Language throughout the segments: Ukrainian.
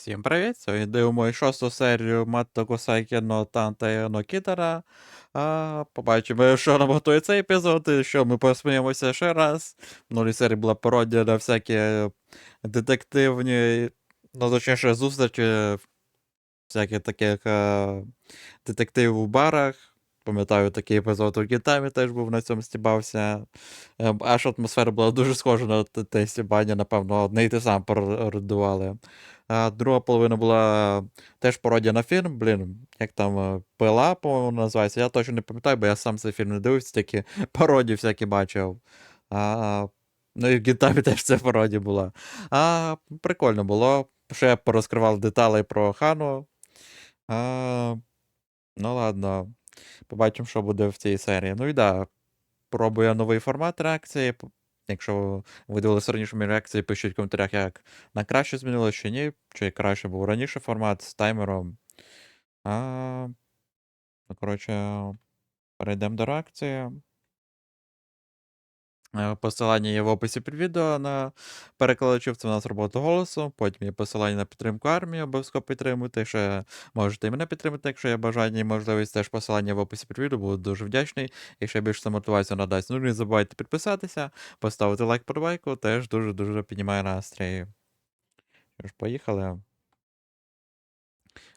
Всім привіт! Сьогодні дивимо шосту серію Матто Косайкі но Кітара. А, побачимо, що нам готує цей епізод, і що ми посміємося ще раз. В новій серії була пародія на всякі детективні, ну точніше, зустрічі всяких таких е, детективів у барах. Пам'ятаю, такий епізод у Кітамі теж був на цьому стібався. Е, Аж атмосфера була дуже схожа на те- стібання, напевно, одне і те саме пародували. А друга половина була теж пародія на фільм. Блін, як там е, Пила, по-моєму, називається. Я точно не пам'ятаю, бо я сам цей фільм не дивився, тільки пародії всякі бачив. А, ну і в Гітамі теж це пародія була. А, прикольно було. Ще порозкривав деталі про Хану. А, ну ладно. Побачимо, що буде в цій серії. Ну і да, пробує новий формат реакції. Якщо ви дивилися раніше мої реакції, пишіть в коментарях, як на краще змінилося чи ні, чи краще був раніше формат з таймером. А, ну, коротше, перейдемо до реакції. Е, Посилання є в описі під відео на перекладачів. Це у нас робота голосу. Потім є посилання на підтримку армії, обов'язково підтримуйте. Ще можете і мене підтримати, якщо є бажання і можливість. Теж посилання в описі під відео, буду дуже вдячний. Якщо більше мотивацію надасть. Ну не забувайте підписатися, поставити лайк подобайку, теж дуже-дуже піднімає настрій. Що ж, поїхали.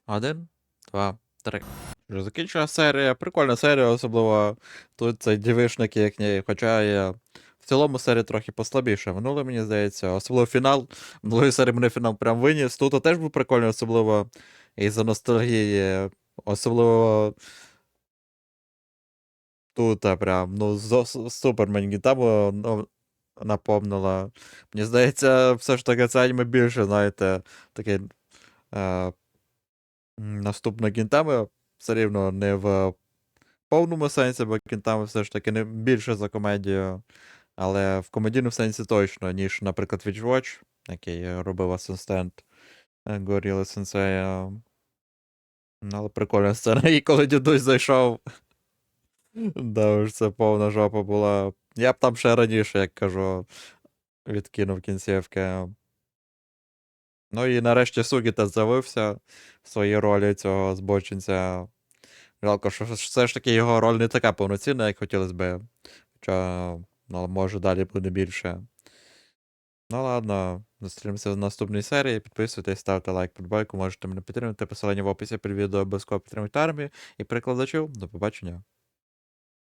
Один, два, три. Вже закінчила серія. Прикольна серія, особливо тут цей дівишник їхній, хоча є в цілому серія трохи послабіша. Минуле, мені здається, особливо фінал. Минулої серії мене фінал прям виніс. Тут теж був прикольний, особливо із-за ностальгії. Особливо. Тут прям, ну, супер мені там ну, напомнила. Мені здається, все ж таки це аніме більше, знаєте, таке. Е, наступне кінтами все рівно не в повному сенсі, бо кінтами все ж таки не більше за комедію, але в комедійному сенсі точно, ніж, наприклад, Witch Watch, який робив асистент е, Горіли Сенсея. Але прикольна сцена. І коли дідусь зайшов. Да, уж це повна жопа була. Я б там ще раніше, як кажу, відкинув кінцівки. Ну і нарешті Сугіта з'явився в своїй ролі цього збочинця. Жалко, що все ж таки його роль не така повноцінна, як хотілося би. Хоча, ну, може, далі буде більше. Ну ладно, зустрінемося в наступній серії. Підписуйтесь, ставте лайк, подбайку, можете мене підтримати. Посилання в описі під відео обов'язково підтримуйте армію і перекладачів. До побачення.